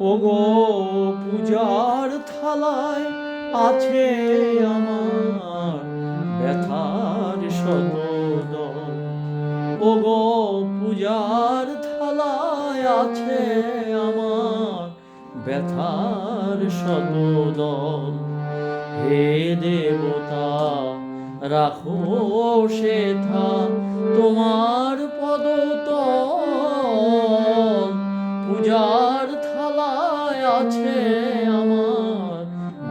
ওগো পূজার থালায় আছে আমার ব্যথার শতদল। ওগো পূজার থালায় আছে আমার ব্যথার শতদল। হে দেবতা, রাখো সেথা তোমার পদতল। পূজার থালায় আছে আমার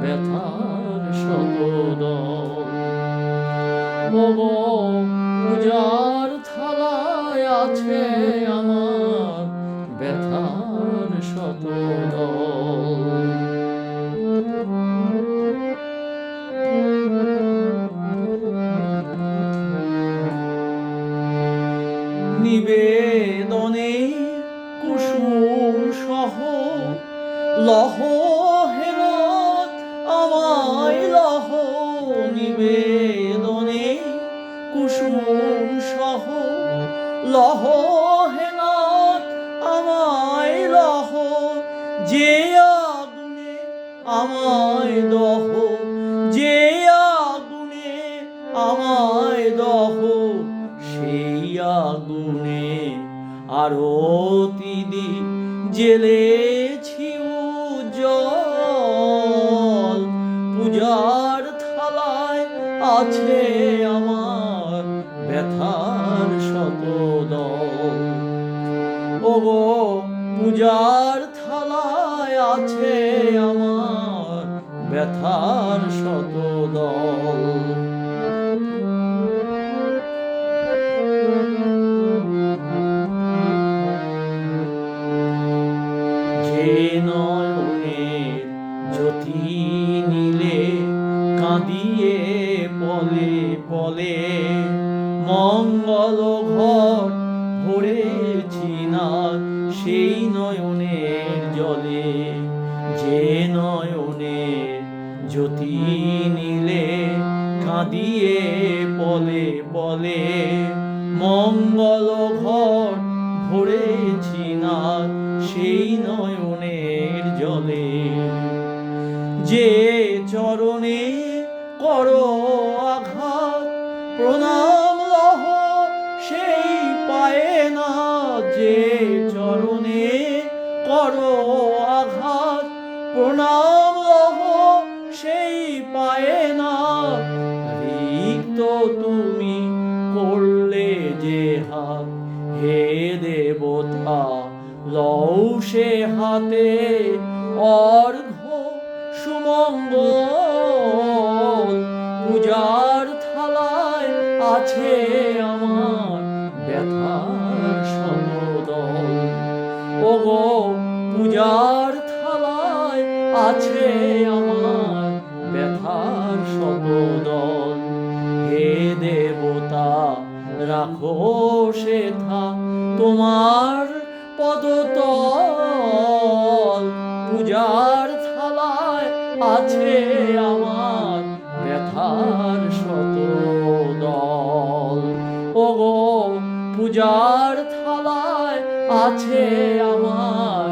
ব্যথার শতদল পূজার থালায় আছে আমার ব্যথার শতদল নিবেদনে কুসুম সহ লহ হেরত আমায় লহ নিবেদনে, কুসুম সহ লহ হেরত আমায় লহ, যে আগুনে আমায় দহ, যে আগুনে আমায় দহ, সেই আগুনে আরতি দি জেলেছি পূজার থালায় আছে আমার ব্যথার শতদ ও পূজার থালায় আছে আমার ব্যথার শতদল নীলে কাঁদিয়ে বলে বলে, মঙ্গল ঘর ভরেছি না সেই নয়নের জলে। যে নয়নের জ্যোতি নীলে কাঁদিয়ে বলে বলে, মঙ্গল ঘর ভরেছি না সেই নয়নের জলে যে চরণে করো আঘাত, প্রণাম লহ, সেই পায়ে না যে চরণে করো আঘাত, প্রণাম লহ, সেই পায়ে না। রিক্ত তুমি করলে যে হাত, হে দেবতা লও সে হাতে অর্ঘ আমার ব্যথার সমদল ওগো, পূজার থালায় আছে আমার ব্যথার সমদল হে দেবতা, রাখো সেথা তোমার পদতল। পূজার থালায় আছে আমার আছে আমার।